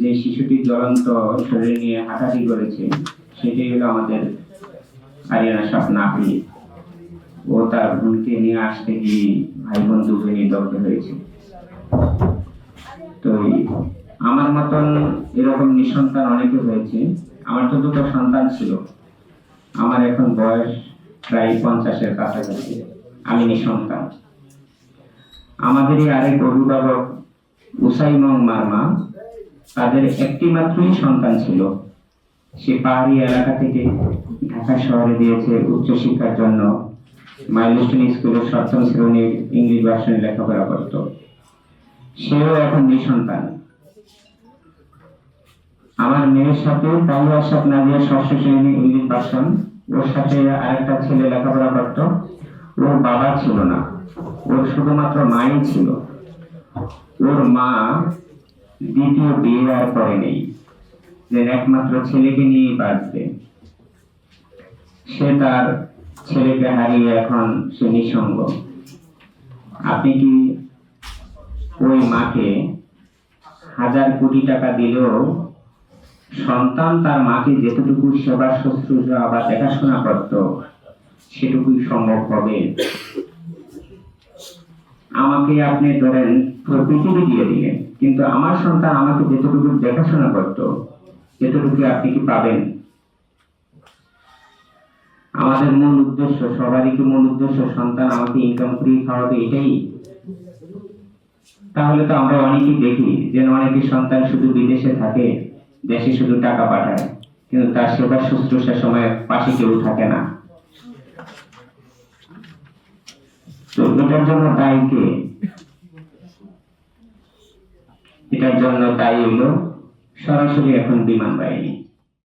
যে শিশুটি জ্বলন্ত শরীর নিয়ে হাঁটাহাঁটি করেছে সেটি হলো আমাদের আরিয়ানা স্বপ্ন আফ্রিদি ও তার বোনকে নিয়ে আসতে গিয়ে ভাই বোন দুজনেই দগ্ধ হয়েছে। তো আমার মতন এরকম নিঃসন্তান অনেকে হয়েছে। আমার তো দুটো সন্তান ছিল। আমার এখন বয়স প্রায় পঞ্চাশের কাছাকাছি। আমি নিঃসন্তান। আমাদের এই আরেক অভিভাবক উসাইমং মার্মা তাদের একটি মাত্রই সন্তান ছিল। সে পাহাড়ি এলাকা থেকে ঢাকা শহরে দিয়েছে উচ্চশিক্ষার জন্য। মাইলস্টোন স্কুলের সপ্তম শ্রেণির ইংলিশ ভার্সনে লেখাপড়া করত। সেও এখন নিঃসন্তান। আমার মেয়ের সাথে তাই আশাপ নাজিয়া ষষ্ঠ শ্রেণি ইংলিশ ভার্সন। ওর সাথে আরেকটা ছেলে লেখাপড়া করত। ওর বাবা ছিল না। ওর শুধুমাত্র মাই ছিল। ওর মা দ্বিতীয় বিয়ে আর করে নেই, যে একমাত্র ছেলেকে নিয়ে বাঁচবে। সে তার ছেলেকে হারিয়ে এখন সে নিঃসঙ্গ। আপনি কি ওই মাকে হাজার কোটি টাকা দিলেও সন্তান তার মাকে যেতটুকু সেবা শুশ্রূষা বা দেখাশোনা করত, সেটুকুই সম্ভব হবে? আমাকে আপনি ধরেন পৃথিবী দিয়ে দিলেন। কিন্তু আমার সন্তান আমাকে যেতটুকু দেখাশোনা করত, সেটুকু আপনি কি পাবেন? আমাদের মূল উদ্দেশ্য, সবারই কি মূল উদ্দেশ্য সন্তান আমাকে ইনকাম করিয়ে খাওয়াবে এটাই? তাহলে তো আমরা অনেকেই দেখি যে অনেকে সন্তান শুধু বিদেশে থাকে, দেশে শুধু টাকা পাঠায়, কিন্তু তার সেবা শুশ্রূষার সময় পাশে কেউ থাকে না। তো এটার জন্য দায়ী কে? এটার জন্য দায়ী হলো সরাসরি এখন বিমান বাহিনী।